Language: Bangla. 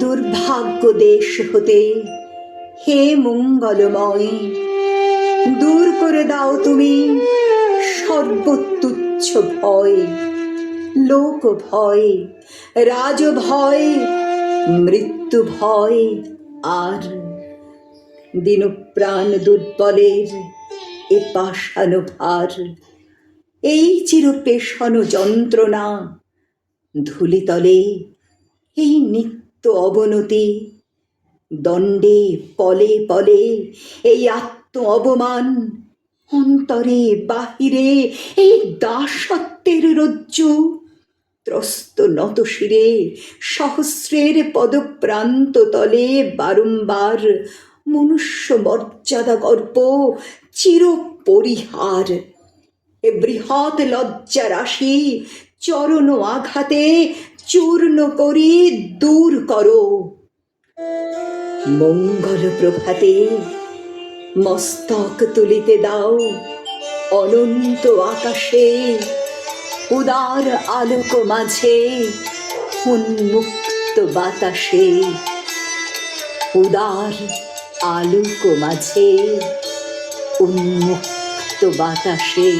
দুর্ভাগ্য দেশ হতে। হে মঙ্গলময়, দূর করে দাও তুমি সর্বতুচ্ছ ভয় লোক ভয় রাজ ভয় মৃত্যু ভয় আর দিন প্রাণ দুর্বলের এ পাশানো ভার এই চির পেশানো যন্ত্রণা ধুলিতলে, এই নিত্য অবনতি, দণ্ডে পলে পলে এই আত্ম অবমান অন্তরে, বাহিরে এই দাসত্বের রজ্জু, ত্রস্ত নত শিরে সহস্রের পদপ্রান্ত তলে বারংবার মনুষ্য মর্যাদা গর্ব চির পরিহার এ বৃহৎ লজ্জা রাশি চরণ আঘাতে চূর্ণ করি দূর করো। মঙ্গল প্রভাতে মস্তক তুলিতে দাও। অনন্ত আকাশে উদার আলোক মাঝে উন্মুক্ত বাতাসে উদার আলোক মাঝে উন্মুক্ত বাতাসে